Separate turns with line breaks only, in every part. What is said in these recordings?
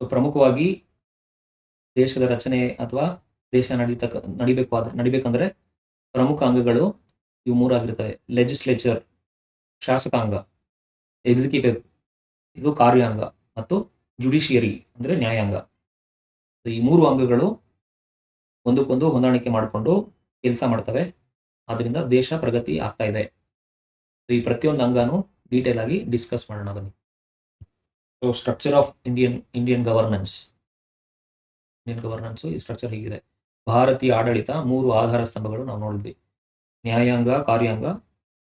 ಪ್ರಮುಖವಾಗಿ ದೇಶದ ರಚನೆ ಅಥವಾ ದೇಶ ನಡೀತಕ್ಕ, ನಡಿಬೇಕು ಆದ್ರೆ, ನಡಿಬೇಕಂದ್ರೆ ಪ್ರಮುಖ ಅಂಗಗಳು ಇವು ಮೂರಾಗಿರ್ತವೆ. ಲೆಜಿಸ್ಲೇಚರ್ ಶಾಸಕಾಂಗ ಎಕ್ಸಿಕ್ಯೂಟಿವ್ ಇದು ಕಾರ್ಯಾಂಗ ಮತ್ತು ಜುಡಿಷಿಯರಿ ಅಂದ್ರೆ ನ್ಯಾಯಾಂಗ. ಈ ಮೂರು ಅಂಗಗಳು ಒಂದಕ್ಕೊಂದು ಹೊಂದಾಣಿಕೆ ಮಾಡಿಕೊಂಡು ಕೆಲಸ ಮಾಡ್ತವೆ. ಆದ್ರಿಂದ ದೇಶ ಪ್ರಗತಿ ಆಗ್ತಾ ಇದೆ. ಈ ಪ್ರತಿಯೊಂದು ಅಂಗನೂ ಡೀಟೇಲ್ ಆಗಿ ಡಿಸ್ಕಸ್ ಮಾಡೋಣ ಬನ್ನಿ. So structure of Indian Indian governance Indian governance ಈ ಸ್ಟ್ರಕ್ಚರ್ ಹೀಗಿದೆ. ಭಾರತೀಯ ಆಡಳಿತ ಮೂರು ಆಧಾರ ಸ್ತಂಭಗಳು ನಾವು ನೋಡಿದ್ವಿ. ನ್ಯಾಯಾಂಗ, ಕಾರ್ಯಾಂಗ,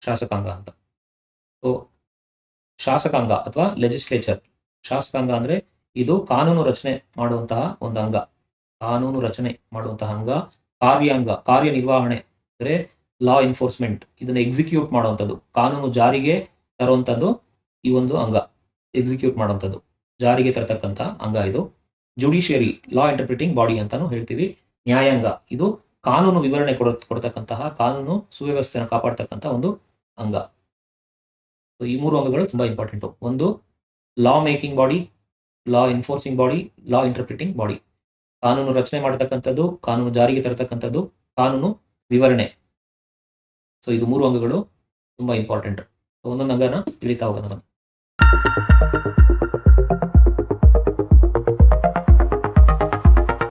ಶಾಸಕಾಂಗ ಅಂತ. ಸೊ ಶಾಸಕಾಂಗ ಅಥವಾ ಲೆಜಿಸ್ಲೇಚರ್ ಶಾಸಕಾಂಗ ಅಂದ್ರೆ ಇದು ಕಾನೂನು ರಚನೆ ಮಾಡುವಂತಹ ಒಂದು ಅಂಗ. ಕಾನೂನು ರಚನೆ ಮಾಡುವಂತಹ ಅಂಗ. ಕಾರ್ಯಾಂಗ, ಕಾರ್ಯನಿರ್ವಹಣೆ ಅಂದ್ರೆ ಲಾ ಎನ್ಫೋರ್ಸ್ಮೆಂಟ್ ಇದನ್ನ ಎಕ್ಸಿಕ್ಯೂಟ್ ಮಾಡುವಂಥದ್ದು. ಕಾನೂನು ಜಾರಿಗೆ ತರುವಂಥದ್ದು ಈ ಒಂದು ಅಂಗ. ಎಕ್ಸಿಕ್ಯೂಟ್ ಮಾಡುವಂಥದ್ದು. ಜಾರಿಗೆ ತರತಕ್ಕಂಥ ಅಂಗ ಇದು. ಜುಡಿಷಿಯರಿ ಲಾ ಇಂಟರ್ಪ್ರಿಟಿಂಗ್ ಬಾಡಿ ಅಂತಾನು ಹೇಳ್ತೀವಿ. ನ್ಯಾಯಾಂಗ, ಇದು ಕಾನೂನು ವಿವರಣೆ ಕೊಡ, ಕೊಡ್ತಕ್ಕಂತಹ ಕಾನೂನು ಸುವ್ಯವಸ್ಥೆಯನ್ನು ಕಾಪಾಡ್ತಕ್ಕಂಥ ಒಂದು ಅಂಗ. ಸೊ ಈ ಮೂರು ಅಂಗಗಳು ತುಂಬಾ ಇಂಪಾರ್ಟೆಂಟ್ ಒಂದು law making body law enforcing body law interpreting body ಕಾನೂನು ರಚನೆ ಮಾಡತಕ್ಕಂಥದ್ದು, ಕಾನೂನು ಜಾರಿಗೆ ತರತಕ್ಕಂಥದ್ದು, ಕಾನೂನು ವಿವರಣೆ. ಸೊ ಇದು ಮೂರು ಅಂಗಗಳು ತುಂಬಾ ಇಂಪಾರ್ಟೆಂಟ್ ಒಂದೊಂದು ಅಂಗನ ತಿಳಿತಾ ಹೋಗೋಣ